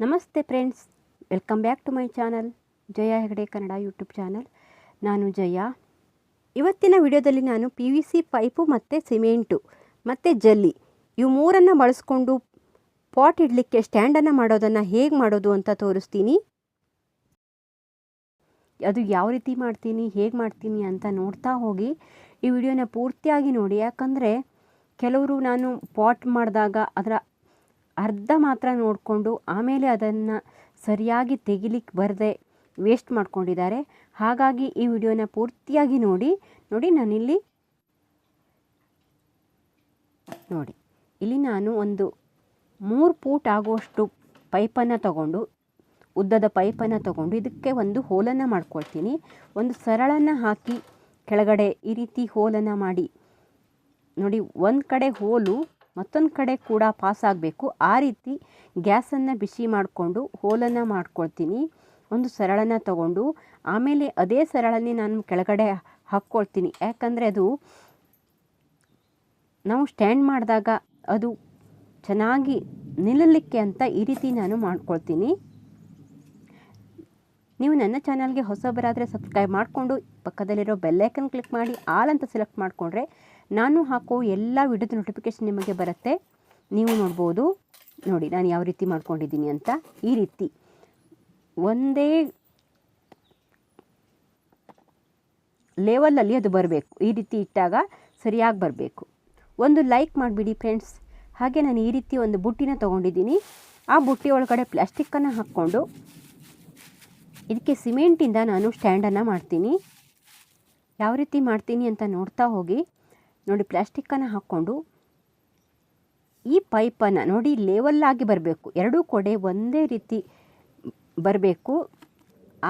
ನಮಸ್ತೆ friends, welcome back to my channel, Jaya Hegde Kannada YouTube channel. ನಾನು ಜಯ. ಇವತ್ತಿನ ವಿಡಿಯೋದಲ್ಲಿ ನಾನು ಪಿ ವಿ ಸಿ ಪೈಪು ಮತ್ತು ಸಿಮೆಂಟು ಮತ್ತು ಜಲ್ಲಿ ಇವು ಮೂರನ್ನು ಬಳಸ್ಕೊಂಡು ಪಾಟ್ ಇಡಲಿಕ್ಕೆ ಸ್ಟ್ಯಾಂಡನ್ನು ಮಾಡೋದನ್ನು ಹೇಗೆ ಮಾಡೋದು ಅಂತ ತೋರಿಸ್ತೀನಿ. ಅದು ಯಾವ ರೀತಿ ಮಾಡ್ತೀನಿ, ಹೇಗೆ ಮಾಡ್ತೀನಿ ಅಂತ ನೋಡ್ತಾ ಹೋಗಿ ಈ ವಿಡಿಯೋನ ಪೂರ್ತಿಯಾಗಿ ನೋಡಿ. ಯಾಕಂದರೆ ಕೆಲವರು ನಾನು ಪಾಟ್ ಮಾಡಿದಾಗ ಅದರ ಅರ್ಧ ಮಾತ್ರ ನೋಡಿಕೊಂಡು ಆಮೇಲೆ ಅದನ್ನು ಸರಿಯಾಗಿ ತೆಗಿಲಿಕ್ಕೆ ಬರದೆ ವೇಸ್ಟ್ ಮಾಡ್ಕೊಂಡಿದ್ದಾರೆ. ಹಾಗಾಗಿ ಈ ವಿಡಿಯೋನ ಪೂರ್ತಿಯಾಗಿ ನೋಡಿ ನೋಡಿ ನಾನಿಲ್ಲಿ ನೋಡಿ, ಇಲ್ಲಿ ನಾನು ಒಂದು ಮೂರು ಫೂಟ್ ಆಗುವಷ್ಟು ಪೈಪನ್ನು ತಗೊಂಡು, ಉದ್ದದ ಪೈಪನ್ನು ತಗೊಂಡು ಇದಕ್ಕೆ ಒಂದು ಹೋಲನ್ನು ಮಾಡ್ಕೊಳ್ತೀನಿ. ಒಂದು ಸರಳನ್ನು ಹಾಕಿ ಕೆಳಗಡೆ ಈ ರೀತಿ ಹೋಲನ್ನು ಮಾಡಿ, ನೋಡಿ, ಒಂದು ಕಡೆ ಹೋಲು ಮತ್ತೊಂದು ಕಡೆ ಕೂಡ ಪಾಸ್ ಆಗಬೇಕು. ಆ ರೀತಿ ಗ್ಯಾಸನ್ನು ಬಿಸಿ ಮಾಡಿಕೊಂಡು ಹೋಲನ್ನು ಮಾಡ್ಕೊಳ್ತೀನಿ. ಒಂದು ಸರಳನ್ನು ತಗೊಂಡು ಆಮೇಲೆ ಅದೇ ಸರಳನ್ನೇ ನಾನು ಕೆಳಗಡೆ ಹಾಕ್ಕೊಳ್ತೀನಿ. ಯಾಕಂದರೆ ಅದು ನಾವು ಸ್ಟ್ಯಾಂಡ್ ಮಾಡಿದಾಗ ಅದು ಚೆನ್ನಾಗಿ ನಿಲ್ಲಲಿಕ್ಕೆ ಅಂತ ಈ ರೀತಿ ನಾನು ಮಾಡ್ಕೊಳ್ತೀನಿ. ನೀವು ನನ್ನ ಚಾನಲ್ಗೆ ಹೊಸಬರಾದರೆ ಸಬ್ಸ್ಕ್ರೈಬ್ ಮಾಡಿಕೊಂಡು ಪಕ್ಕದಲ್ಲಿರೋ ಬೆಲ್ಲೈಕನ್ ಕ್ಲಿಕ್ ಮಾಡಿ ಆಲ್ ಅಂತ ಸೆಲೆಕ್ಟ್ ಮಾಡಿಕೊಂಡ್ರೆ ನಾನು ಹಾಕೋ ಎಲ್ಲ ವಿಡಿಯೋದ ನೋಟಿಫಿಕೇಷನ್ ನಿಮಗೆ ಬರುತ್ತೆ. ನೀವು ನೋಡ್ಬೋದು. ನೋಡಿ, ನಾನು ಯಾವ ರೀತಿ ಮಾಡ್ಕೊಂಡಿದ್ದೀನಿ ಅಂತ. ಈ ರೀತಿ. ಒಂದೇ ಲೆವೆಲಲ್ಲಿ ಅದು ಬರಬೇಕು. ಈ ರೀತಿ ಇಟ್ಟಾಗ ಸರಿಯಾಗಿ ಬರಬೇಕು. ಒಂದು ಲೈಕ್ ಮಾಡಿಬಿಡಿ ಫ್ರೆಂಡ್ಸ್. ಹಾಗೆ ನಾನು ಈ ರೀತಿ ಒಂದು ಬುಟ್ಟಿನ ತೊಗೊಂಡಿದ್ದೀನಿ. ಆ ಬುಟ್ಟಿ ಒಳಗಡೆ ಪ್ಲ್ಯಾಸ್ಟಿಕ್ಕನ್ನು ಹಾಕ್ಕೊಂಡು ಇದಕ್ಕೆ ಸಿಮೆಂಟಿಂದ ನಾನು ಸ್ಟ್ಯಾಂಡನ್ನು ಮಾಡ್ತೀನಿ. ಯಾವ ರೀತಿ ಮಾಡ್ತೀನಿ ಅಂತ ನೋಡ್ತಾ ಹೋಗಿ, ನೋಡಿ ಪ್ಲ್ಯಾಸ್ಟಿಕ್ಕನ್ನು ಹಾಕ್ಕೊಂಡು ಈ ಪೈಪನ್ನು ನೋಡಿ ಲೇವಲ್ಲಾಗಿ ಬರಬೇಕು. ಎರಡೂ ಕೊಡೆ ಒಂದೇ ರೀತಿ ಬರಬೇಕು.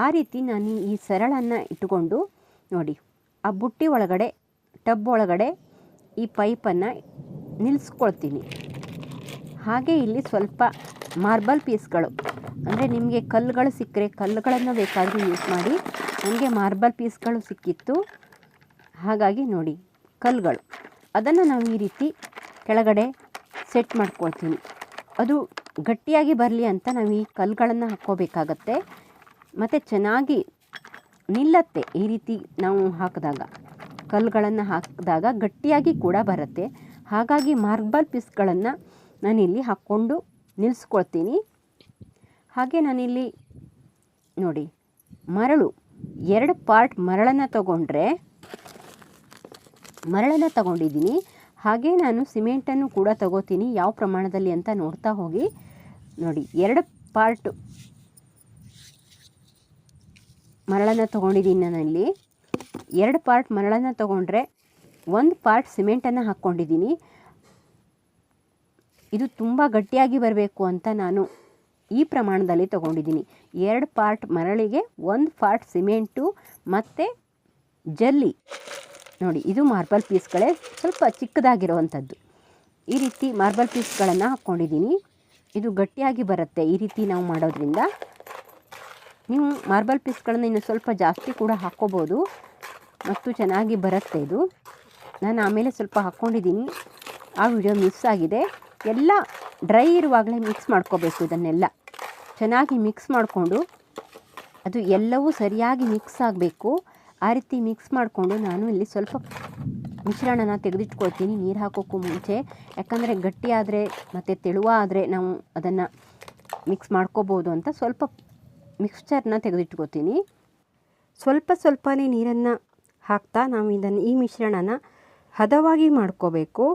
ಆ ರೀತಿ ನಾನು ಈ ಸರಳನ್ನು ಇಟ್ಟುಕೊಂಡು, ನೋಡಿ, ಆ ಬುಟ್ಟಿ ಒಳಗಡೆ, ಟಬ್ ಒಳಗಡೆ ಈ ಪೈಪನ್ನು ನಿಲ್ಲಿಸ್ಕೊಳ್ತೀನಿ. ಹಾಗೆ ಇಲ್ಲಿ ಸ್ವಲ್ಪ ಮಾರ್ಬಲ್ ಪೀಸ್ಗಳು. ಅಂದರೆ ನಿಮಗೆ ಕಲ್ಲುಗಳು ಸಿಕ್ಕರೆ ಕಲ್ಲುಗಳನ್ನು ಬೇಕಾದರೂ ಯೂಸ್ ಮಾಡಿ ನನಗೆ ಮಾರ್ಬಲ್ ಪೀಸ್ಗಳು ಸಿಕ್ಕಿತ್ತು. ಹಾಗಾಗಿ ನೋಡಿ, ಕಲ್ಲುಗಳು. ಅದನ್ನು ನಾವು ಈ ರೀತಿ ಕೆಳಗಡೆ ಸೆಟ್ ಮಾಡ್ಕೊಳ್ತೀನಿ. ಅದು ಗಟ್ಟಿಯಾಗಿ ಬರಲಿ ಅಂತ ನಾವು ಈ ಕಲ್ಲುಗಳನ್ನು ಹಾಕ್ಕೋಬೇಕಾಗತ್ತೆ. ಮತ್ತು ಚೆನ್ನಾಗಿ ನಿಲ್ಲತ್ತೆ ಈ ರೀತಿ ನಾವು ಹಾಕಿದಾಗ. ಕಲ್ಲುಗಳನ್ನು ಹಾಕಿದಾಗ ಗಟ್ಟಿಯಾಗಿ ಕೂಡ ಬರುತ್ತೆ. ಹಾಗಾಗಿ ಮಾರ್ಬಲ್ ಪೀಸ್ಗಳನ್ನು ನಾನಿಲ್ಲಿ ಹಾಕ್ಕೊಂಡು ನಿಲ್ಲಿಸ್ಕೊಳ್ತೀನಿ ಹಾಗೆ ನಾನಿಲ್ಲಿ ನೋಡಿ, ಮರಳು, ಎರಡು ಪಾರ್ಟ್ ಮರಳನ್ನು ತಗೊಂಡ್ರೆ, ಮರಳನ್ನು ತಗೊಂಡಿದ್ದೀನಿ. ಹಾಗೆ ನಾನು ಸಿಮೆಂಟನ್ನು ಕೂಡ ತಗೋತೀನಿ, ಯಾವ ಪ್ರಮಾಣದಲ್ಲಿ ಅಂತ ನೋಡ್ತಾ ಹೋಗಿ. ನೋಡಿ, ಎರಡು ಪಾರ್ಟ್ ಮರಳನ್ನು ತೊಗೊಂಡಿದ್ದೀನಿ ನಾನಲ್ಲಿ. ಎರಡು ಪಾರ್ಟ್ ಮರಳನ್ನು ತೊಗೊಂಡ್ರೆ, ಒಂದು ಪಾರ್ಟ್ ಸಿಮೆಂಟನ್ನು ಹಾಕ್ಕೊಂಡಿದ್ದೀನಿ. ಇದು ತುಂಬ ಗಟ್ಟಿಯಾಗಿ ಬರಬೇಕು ಅಂತ ನಾನು ಈ ಪ್ರಮಾಣದಲ್ಲಿ ತಗೊಂಡಿದ್ದೀನಿ. ಎರಡು ಪಾರ್ಟ್ ಮರಳಿಗೆ, ಒಂದು ಪಾರ್ಟ್ ಸಿಮೆಂಟು, ಮತ್ತು ಜಲ್ಲಿ. ನೋಡಿ, ಇದು ಮಾರ್ಬಲ್ ಪೀಸ್ಗಳೇ ಸ್ವಲ್ಪ ಚಿಕ್ಕದಾಗಿರುವಂಥದ್ದು. ಈ ರೀತಿ ಮಾರ್ಬಲ್ ಪೀಸ್ಗಳನ್ನು ಹಾಕ್ಕೊಂಡಿದ್ದೀನಿ. ಇದು ಗಟ್ಟಿಯಾಗಿ ಬರುತ್ತೆ ಈ ರೀತಿ ನಾವು ಮಾಡೋದ್ರಿಂದ. ನೀವು ಮಾರ್ಬಲ್ ಪೀಸ್ಗಳನ್ನು ಇನ್ನು ಸ್ವಲ್ಪ ಜಾಸ್ತಿ ಕೂಡ ಹಾಕ್ಕೋಬೋದು. ಮತ್ತು ಚೆನ್ನಾಗಿ ಬರುತ್ತೆ ಇದು. ನಾನು ಆಮೇಲೆ ಸ್ವಲ್ಪ ಹಾಕ್ಕೊಂಡಿದ್ದೀನಿ. ಆ ವಿಡಿಯೋ ಮಿಸ್ ಆಗಿದೆ. ಎಲ್ಲ ಡ್ರೈ ಇರುವಾಗಲೇ ಮಿಕ್ಸ್ ಮಾಡ್ಕೋಬೇಕು ಇದನ್ನೆಲ್ಲ. ಚೆನ್ನಾಗಿ ಮಿಕ್ಸ್ ಮಾಡಿಕೊಂಡು ಅದು ಎಲ್ಲವೂ ಸರಿಯಾಗಿ ಮಿಕ್ಸ್ ಆಗಬೇಕು. ಆ ರೀತಿ ಮಿಕ್ಸ್ ಮಾಡಿಕೊಂಡು ನಾನು ಇಲ್ಲಿ ಸ್ವಲ್ಪ ಮಿಶ್ರಣನ ತೆಗೆದಿಟ್ಕೊಳ್ತೀನಿ. ನೀರು ಹಾಕೋಕ್ಕೂ ಮುಂಚೆ. ಯಾಕಂದರೆ ಗಟ್ಟಿ ಆದರೆ ಮತ್ತು ತೆಳುವ ಆದರೆ ನಾವು ಅದನ್ನು ಮಿಕ್ಸ್ ಮಾಡ್ಕೋಬೋದು ಅಂತ ಸ್ವಲ್ಪ ಮಿಕ್ಸ್ಚರ್ನ ತೆಗೆದಿಟ್ಕೋತೀನಿ ಸ್ವಲ್ಪ ಸ್ವಲ್ಪನೇ ನೀರನ್ನು ಹಾಕ್ತಾ ನಾವು ಇದನ್ನು ಈ ಮಿಶ್ರಣನ ಹದವಾಗಿ ಮಾಡ್ಕೋಬೇಕು.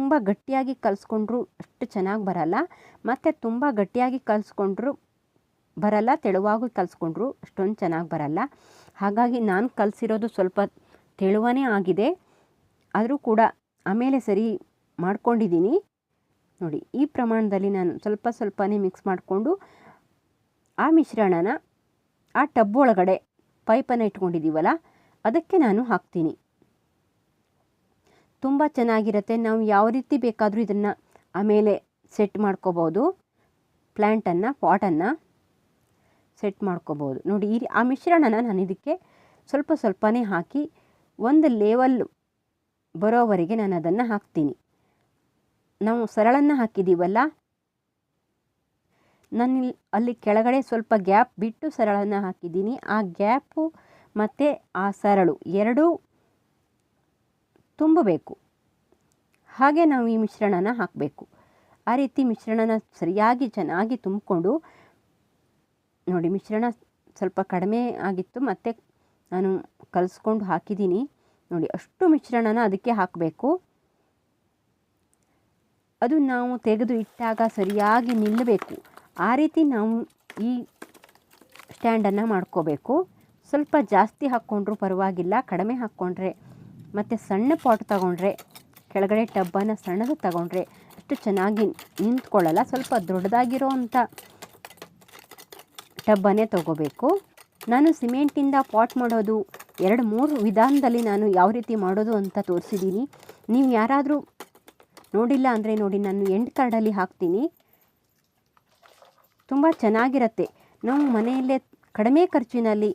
ತುಂಬ ಗಟ್ಟಿಯಾಗಿ ಕಲಿಸ್ಕೊಂಡ್ರು ಅಷ್ಟು ಚೆನ್ನಾಗಿ ಬರಲ್ಲ. ಮತ್ತು ತುಂಬ ಗಟ್ಟಿಯಾಗಿ ಕಲಿಸ್ಕೊಂಡ್ರು ಬರಲ್ಲ, ತೆಳುವಾಗಿ ಕಲಿಸ್ಕೊಂಡ್ರು ಅಷ್ಟೊಂದು ಚೆನ್ನಾಗಿ ಬರಲ್ಲ. ಹಾಗಾಗಿ ನಾನು ಕಲಿಸಿರೋದು ಸ್ವಲ್ಪ ತೆಳುವನೇ ಆಗಿದೆ. ಆದರೂ ಕೂಡ ಆಮೇಲೆ ಸರಿ ಮಾಡ್ಕೊಂಡಿದ್ದೀನಿ ನೋಡಿ, ಈ ಪ್ರಮಾಣದಲ್ಲಿ ನಾನು ಸ್ವಲ್ಪ ಸ್ವಲ್ಪನೇ ಮಿಕ್ಸ್ ಮಾಡಿಕೊಂಡು ಆ ಮಿಶ್ರಣನ ಆ ಟಬ್ ಒಳಗಡೆ ಪೈಪನ್ನು ಇಟ್ಕೊಂಡಿದ್ದೀವಲ್ಲ ಅದಕ್ಕೆ ನಾನು ಹಾಕ್ತೀನಿ. ತುಂಬ ಚೆನ್ನಾಗಿರುತ್ತೆ. ನಾವು ಯಾವ ರೀತಿ ಬೇಕಾದರೂ ಇದನ್ನು ಆಮೇಲೆ ಸೆಟ್ ಮಾಡ್ಕೋಬೋದು. ಪ್ಲ್ಯಾಂಟನ್ನು ಪಾಟನ್ನು ಸೆಟ್ ಮಾಡ್ಕೋಬೋದು. ನೋಡಿ, ಈ ಆ ಮಿಶ್ರಣನ ನಾನು ಇದಕ್ಕೆ ಸ್ವಲ್ಪ ಸ್ವಲ್ಪನೇ ಹಾಕಿ ಒಂದು ಲೇವಲ್ ಬರೋವರೆಗೆ ನಾನು ಅದನ್ನು ಹಾಕ್ತೀನಿ. ನಾವು ಸರಳನ್ನು ಹಾಕಿದ್ದೀವಲ್ಲ ನಾನು ಅಲ್ಲಿ ಕೆಳಗಡೆ ಸ್ವಲ್ಪ ಗ್ಯಾಪ್ ಬಿಟ್ಟು ಸರಳನ್ನು ಹಾಕಿದ್ದೀನಿ ಆ ಗ್ಯಾಪು ಮತ್ತು ಆ ಸರಳು ಎರಡೂ ತುಂಬಬೇಕು. ಹಾಗೆ ನಾವು ಈ ಮಿಶ್ರಣನ ಹಾಕಬೇಕು. ಆ ರೀತಿ ಮಿಶ್ರಣನ ಸರಿಯಾಗಿ ಚೆನ್ನಾಗಿ ತುಂಬಿಕೊಂಡು, ನೋಡಿ ಮಿಶ್ರಣ ಸ್ವಲ್ಪ ಕಡಿಮೆ ಆಗಿತ್ತು, ಮತ್ತು ನಾನು ಕಲಿಸ್ಕೊಂಡು ಹಾಕಿದ್ದೀನಿ. ನೋಡಿ ಅಷ್ಟು ಮಿಶ್ರಣನ ಅದಕ್ಕೆ ಹಾಕಬೇಕು. ಅದು ನಾವು ತೆಗೆದು ಇಟ್ಟಾಗ ಸರಿಯಾಗಿ ನಿಲ್ಲಬೇಕು. ಆ ರೀತಿ ನಾವು ಈ ಸ್ಟ್ಯಾಂಡನ್ನು ಮಾಡ್ಕೋಬೇಕು. ಸ್ವಲ್ಪ ಜಾಸ್ತಿ ಹಾಕ್ಕೊಂಡ್ರೂ ಪರವಾಗಿಲ್ಲ, ಕಡಿಮೆ ಹಾಕ್ಕೊಂಡ್ರೆ ಮತ್ತು ಸಣ್ಣ ಪಾಟ್ ತಗೊಂಡ್ರೆ, ಕೆಳಗಡೆ ಟಬ್ಬನ್ನು ಸಣ್ಣದು ತಗೊಂಡ್ರೆ ಅಷ್ಟು ಚೆನ್ನಾಗಿ ನಿಂತ್ಕೊಳ್ಳಲ್ಲ, ಸ್ವಲ್ಪ ದೊಡ್ಡದಾಗಿರೋ ಅಂಥ ಟಬ್ಬನ್ನೇ ತಗೋಬೇಕು. ನಾನು ಸಿಮೆಂಟಿಂದ ಪಾಟ್ ಮಾಡೋದು ಎರಡು ಮೂರು ವಿಧಾನದಲ್ಲಿ ನಾನು ಯಾವ ರೀತಿ ಮಾಡೋದು ಅಂತ ತೋರಿಸಿದ್ದೀನಿ ನೀವು ಯಾರಾದರೂ ನೋಡಿಲ್ಲ ಅಂದರೆ ನೋಡಿ, ನಾನು ಎಂಡ್ ಕಾರ್ಡಲ್ಲಿ ಹಾಕ್ತೀನಿ. ತುಂಬ ಚೆನ್ನಾಗಿರುತ್ತೆ. ನಾವು ಮನೆಯಲ್ಲೇ ಕಡಿಮೆ ಖರ್ಚಿನಲ್ಲಿ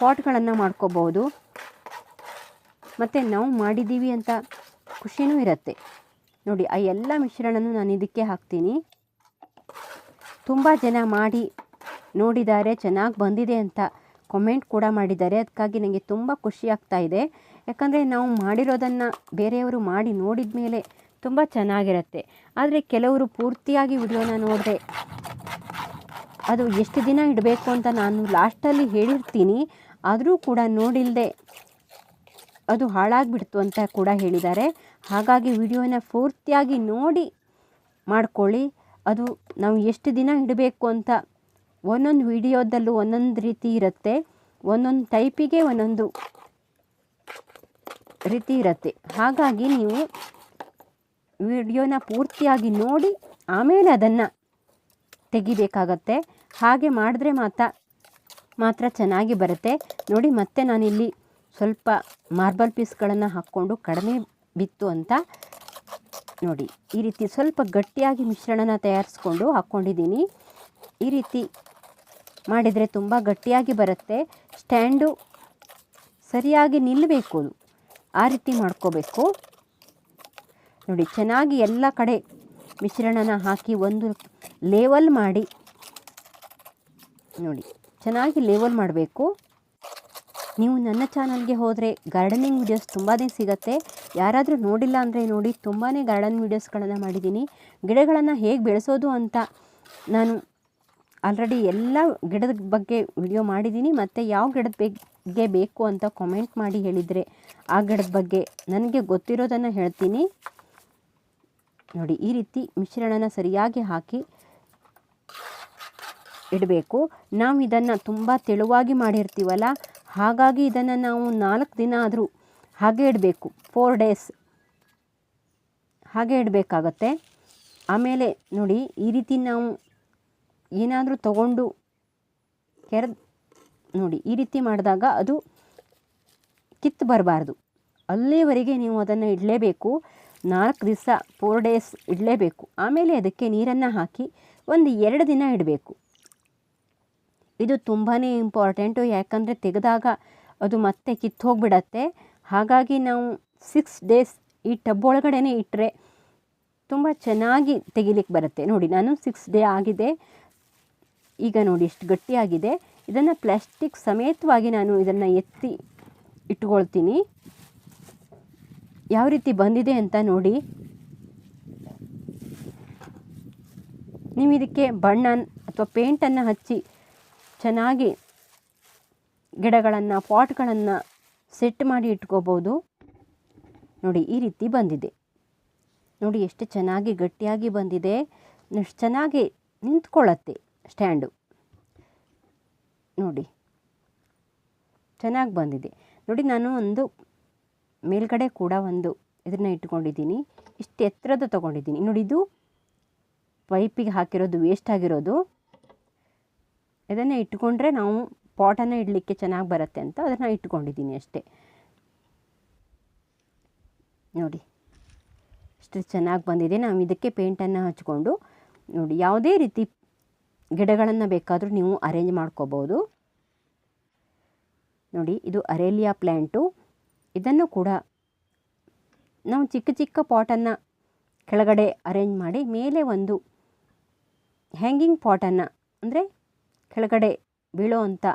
ಪಾಟ್ಗಳನ್ನು ಮಾಡ್ಕೋಬೋದು. ಮತ್ತು ನಾವು ಮಾಡಿದ್ದೀವಿ ಅಂತ ಖುಷಿನೂ ಇರುತ್ತೆ. ನೋಡಿ, ಆ ಎಲ್ಲ ಮಿಶ್ರಣನೂ ನಾನು ಇದಕ್ಕೆ ಹಾಕ್ತೀನಿ. ತುಂಬ ಜನ ಮಾಡಿ ನೋಡಿದ್ದಾರೆ, ಚೆನ್ನಾಗಿ ಬಂದಿದೆ ಅಂತ ಕಮೆಂಟ್ ಕೂಡ ಮಾಡಿದ್ದಾರೆ. ಅದಕ್ಕಾಗಿ ನನಗೆ ತುಂಬ ಖುಷಿ ಆಗ್ತಾ ಇದೆ. ಯಾಕಂದರೆ ನಾವು ಮಾಡಿರೋದನ್ನು ಬೇರೆಯವರು ಮಾಡಿ ನೋಡಿದ ಮೇಲೆ ತುಂಬ ಚೆನ್ನಾಗಿರುತ್ತೆ. ಆದರೆ ಕೆಲವರು ಪೂರ್ತಿಯಾಗಿ ವಿಡಿಯೋನ ನೋಡಿದೆ ಅದು ಎಷ್ಟು ದಿನ ಇಡಬೇಕು ಅಂತ ನಾನು ಲಾಸ್ಟಲ್ಲಿ ಹೇಳಿರ್ತೀನಿ. ಆದರೂ ಕೂಡ ನೋಡಿಲ್ಲದೆ ಅದು ಹಾಳಾಗಿಬಿಡ್ತು ಅಂತ ಕೂಡ ಹೇಳಿದ್ದಾರೆ. ಹಾಗಾಗಿ ವಿಡಿಯೋನ ಪೂರ್ತಿಯಾಗಿ ನೋಡಿ ಮಾಡ್ಕೊಳ್ಳಿ. ಅದು ನಾವು ಎಷ್ಟು ದಿನ ಇಡಬೇಕು ಅಂತ ಒಂದೊಂದು ವಿಡಿಯೋದಲ್ಲೂ ಒಂದೊಂದು ರೀತಿ ಇರುತ್ತೆ. ಒಂದೊಂದು ಟೈಪಿಗೆ ಒಂದೊಂದು ರೀತಿ ಇರುತ್ತೆ. ಹಾಗಾಗಿ ನೀವು ವಿಡಿಯೋನ ಪೂರ್ತಿಯಾಗಿ ನೋಡಿ ಆಮೇಲೆ ಅದನ್ನು ತೆಗಿಬೇಕಾಗತ್ತೆ. ಹಾಗೆ ಮಾಡಿದ್ರೆ ಮಾತ್ರ ಮಾತ್ರ ಚೆನ್ನಾಗಿ ಬರುತ್ತೆ. ನೋಡಿ ಮತ್ತೆ ನಾನಿಲ್ಲಿ ಸ್ವಲ್ಪ ಮಾರ್ಬಲ್ ಪೀಸ್ಗಳನ್ನು ಹಾಕ್ಕೊಂಡು ಕಡಿಮೆ ಬಿತ್ತು ಅಂತ ನೋಡಿ. ಈ ರೀತಿ ಸ್ವಲ್ಪ ಗಟ್ಟಿಯಾಗಿ ಮಿಶ್ರಣನ ತಯಾರಿಸ್ಕೊಂಡು ಹಾಕ್ಕೊಂಡಿದ್ದೀನಿ. ಈ ರೀತಿ ಮಾಡಿದರೆ ತುಂಬ ಗಟ್ಟಿಯಾಗಿ ಬರುತ್ತೆ. ಸ್ಟ್ಯಾಂಡು ಸರಿಯಾಗಿ ನಿಲ್ಲಬೇಕು ಆ ರೀತಿ ಮಾಡ್ಕೋಬೇಕು. ನೋಡಿ, ಚೆನ್ನಾಗಿ ಎಲ್ಲ ಕಡೆ ಮಿಶ್ರಣನ ಹಾಕಿ ಒಂದು ಲೇವಲ್ ಮಾಡಿ ನೋಡಿ. ಚೆನ್ನಾಗಿ ಲೇವಲ್ ಮಾಡಬೇಕು. ನೀವು ನನ್ನ ಚಾನಲ್ಗೆ ಹೋದರೆ ಗಾರ್ಡನಿಂಗ್ ವಿಡಿಯೋಸ್ ತುಂಬಾ ಸಿಗುತ್ತೆ. ಯಾರಾದರೂ ನೋಡಿಲ್ಲ ಅಂದರೆ ನೋಡಿ ತುಂಬಾ ಗಾರ್ಡನ್ ವೀಡಿಯೋಸ್ಗಳನ್ನು ಮಾಡಿದ್ದೀನಿ. ಗಿಡಗಳನ್ನು ಹೇಗೆ ಬೆಳೆಸೋದು ಅಂತ ನಾನು ಆಲ್ರೆಡಿ ಎಲ್ಲ ಗಿಡದ ಬಗ್ಗೆ ವಿಡಿಯೋ ಮಾಡಿದ್ದೀನಿ. ಮತ್ತು ಯಾವ ಗಿಡದ ಬಗ್ಗೆ ಬೇಕು ಅಂತ ಕಾಮೆಂಟ್ ಮಾಡಿ ಹೇಳಿದರೆ ಆ ಗಿಡದ ಬಗ್ಗೆ ನನಗೆ ಗೊತ್ತಿರೋದನ್ನು ಹೇಳ್ತೀನಿ. ನೋಡಿ, ಈ ರೀತಿ ಮಿಶ್ರಣನ ಸರಿಯಾಗಿ ಹಾಕಿ ಇಡಬೇಕು. ನಾವು ಇದನ್ನು ತುಂಬ ತೆಳುವಾಗಿ ಮಾಡಿರ್ತೀವಲ್ಲ ಹಾಗಾಗಿ ಇದನ್ನು ನಾವು ನಾಲ್ಕು ದಿನ ಆದರೂ ಹಾಗೆ ಇಡಬೇಕು. ಫೋರ್ ಡೇಸ್ ಹಾಗೆ ಇಡಬೇಕಾಗತ್ತೆ. ಆಮೇಲೆ ನೋಡಿ, ಈ ರೀತಿ ನಾವು ಏನಾದರೂ ತಗೊಂಡು ಕೆರೆ ನೋಡಿ, ಈ ರೀತಿ ಮಾಡಿದಾಗ ಅದು ಕಿತ್ತು ಬರಬಾರ್ದು. ಅಲ್ಲಿವರೆಗೆ ನೀವು ಅದನ್ನು ಇಡಲೇಬೇಕು. ನಾಲ್ಕು ದಿವಸ ಫೋರ್ ಡೇಸ್ ಇಡಲೇಬೇಕು. ಆಮೇಲೆ ಅದಕ್ಕೆ ನೀರನ್ನು ಹಾಕಿ ಒಂದು ಎರಡು ದಿನ ಇಡಬೇಕು. ಇದು ತುಂಬಾ ಇಂಪಾರ್ಟೆಂಟು ಯಾಕಂದರೆ ತೆಗೆದಾಗ ಅದು ಮತ್ತೆ ಕಿತ್ತು ಹೋಗಿಬಿಡತ್ತೆ ಹಾಗಾಗಿ ನಾವು ಸಿಕ್ಸ್ ಡೇಸ್ ಈ ಟಬ್ ಒಳಗಡೆ ಇಟ್ಟರೆ ತುಂಬ ಚೆನ್ನಾಗಿ ತೆಗಿಲಿಕ್ಕೆ ಬರುತ್ತೆ. ನೋಡಿ, ನಾನು ಸಿಕ್ಸ್ ಡೇ ಆಗಿದೆ. ಈಗ ನೋಡಿ, ಇಷ್ಟು ಗಟ್ಟಿಯಾಗಿದೆ. ಇದನ್ನು ಪ್ಲಾಸ್ಟಿಕ್ ಸಮೇತವಾಗಿ ನಾನು ಇದನ್ನು ಎತ್ತಿ ಇಟ್ಕೊಳ್ತೀನಿ. ಯಾವ ರೀತಿ ಬಂದಿದೆ ಅಂತ ನೋಡಿ. ನೀವು ಇದಕ್ಕೆ ಬಣ್ಣ ಅಥವಾ ಪೇಂಟನ್ನು ಹಚ್ಚಿ ಚೆನ್ನಾಗಿ ಗಿಡಗಳನ್ನು, ಪಾಟ್ಗಳನ್ನು ಸೆಟ್ ಮಾಡಿ ಇಟ್ಕೋಬೋದು. ನೋಡಿ, ಈ ರೀತಿ ಬಂದಿದೆ. ನೋಡಿ, ಎಷ್ಟು ಚೆನ್ನಾಗಿ ಗಟ್ಟಿಯಾಗಿ ಬಂದಿದೆ. ಎಷ್ಟು ಚೆನ್ನಾಗಿ ನಿಂತ್ಕೊಳ್ಳತ್ತೆ ಸ್ಟ್ಯಾಂಡು. ನೋಡಿ, ಚೆನ್ನಾಗಿ ಬಂದಿದೆ. ನೋಡಿ, ನಾನು ಒಂದು ಮೇಲ್ಗಡೆ ಕೂಡ ಒಂದು ಇದನ್ನು ಇಟ್ಕೊಂಡಿದ್ದೀನಿ. ಇಷ್ಟು ಎತ್ತರದ ತೊಗೊಂಡಿದ್ದೀನಿ. ನೋಡಿ, ಇದು ಪೈಪಿಗೆ ಹಾಕಿರೋದು ವೇಸ್ಟ್ ಆಗಿರೋದು. ಇದನ್ನು ಇಟ್ಕೊಂಡ್ರೆ ನಾವು ಪಾಟನ್ನು ಇಡಲಿಕ್ಕೆ ಚೆನ್ನಾಗಿ ಬರುತ್ತೆ ಅಂತ ಅದನ್ನು ಇಟ್ಕೊಂಡಿದ್ದೀನಿ ಅಷ್ಟೇ. ನೋಡಿ ಇಷ್ಟು ಚೆನ್ನಾಗಿ ಬಂದಿದೆ. ನಾವು ಇದಕ್ಕೆ ಪೇಂಟನ್ನು ಹಚ್ಕೊಂಡು, ನೋಡಿ, ಯಾವುದೇ ರೀತಿ ಗಿಡಗಳನ್ನು ಬೇಕಾದರೂ ನೀವು ಅರೇಂಜ್ ಮಾಡ್ಕೋಬೋದು. ನೋಡಿ, ಇದು ಅರೇಲಿಯಾ ಪ್ಲ್ಯಾಂಟು ಇದನ್ನು ಕೂಡ ನಾವು ಚಿಕ್ಕ ಚಿಕ್ಕ ಪಾಟನ್ನು ಕೆಳಗಡೆ ಅರೇಂಜ್ ಮಾಡಿ, ಮೇಲೆ ಒಂದು ಹ್ಯಾಂಗಿಂಗ್ ಪಾಟನ್ನು ಅಂದರೆ ಕೆಳಗಡೆ ಬೀಳೋವಂಥ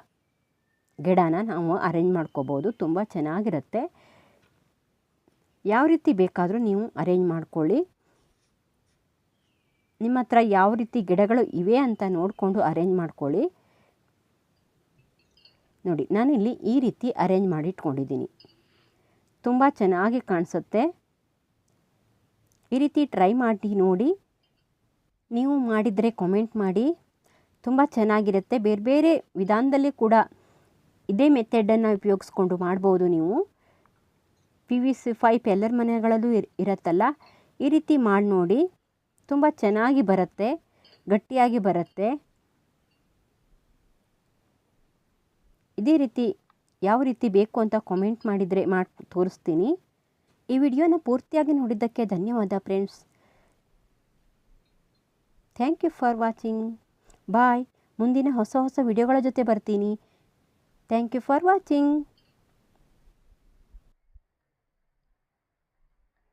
ಗಿಡನ ನಾವು ಅರೇಂಜ್ ಮಾಡ್ಕೋಬೋದು. ತುಂಬ ಚೆನ್ನಾಗಿರುತ್ತೆ. ಯಾವ ರೀತಿ ಬೇಕಾದರೂ ನೀವು ಅರೇಂಜ್ ಮಾಡ್ಕೊಳ್ಳಿ. ನಿಮ್ಮ ಹತ್ರ ಯಾವ ರೀತಿ ಗಿಡಗಳು ಇವೆ ಅಂತ ನೋಡಿಕೊಂಡು ಅರೇಂಜ್ ಮಾಡ್ಕೊಳ್ಳಿ. ನೋಡಿ, ನಾನಿಲ್ಲಿ ಈ ರೀತಿ ಅರೇಂಜ್ ಮಾಡಿ ಇಟ್ಕೊಂಡಿದ್ದೀನಿ ತುಂಬ ಚೆನ್ನಾಗಿ ಕಾಣಿಸುತ್ತೆ. ಈ ರೀತಿ ಟ್ರೈ ಮಾಡಿ ನೋಡಿ. ನೀವು ಮಾಡಿದರೆ ಕಾಮೆಂಟ್ ಮಾಡಿ. ತುಂಬ ಚೆನ್ನಾಗಿರುತ್ತೆ. ಬೇರೆ ಬೇರೆ ವಿಧಾನದಲ್ಲಿ ಕೂಡ ಇದೇ ಮೆಥಡನ್ನು ಉಪಯೋಗಿಸ್ಕೊಂಡು ಮಾಡ್ಬೋದು ನೀವು. ಪಿ ವಿ ಸಿ ಪೈಪ್ ಎಲ್ಲರ ಮನೆಗಳಲ್ಲೂ ಇರ್, ಇರುತ್ತಲ್ಲ? ಈ ರೀತಿ ಮಾಡಿ ನೋಡಿ. ತುಂಬ ಚೆನ್ನಾಗಿ ಬರುತ್ತೆ. ಗಟ್ಟಿಯಾಗಿ ಬರುತ್ತೆ. ಇದೇ ರೀತಿ ಯಾವ ರೀತಿ ಬೇಕು ಅಂತ ಕಾಮೆಂಟ್ ಮಾಡಿದರೆ ಮಾಡಿ, ತೋರಿಸ್ತೀನಿ. ಈ ವಿಡಿಯೋನ ಪೂರ್ತಿಯಾಗಿ ನೋಡಿದ್ದಕ್ಕೆ ಧನ್ಯವಾದ friends thank you for watching ಬಾಯ್ ಮುಂದಿನ ಹೊಸ ಹೊಸ ವಿಡಿಯೋಗಳ ಜೊತೆ ಬರ್ತೀನಿ ಥ್ಯಾಂಕ್ ಯು ಫಾರ್ ವಾಚಿಂಗ್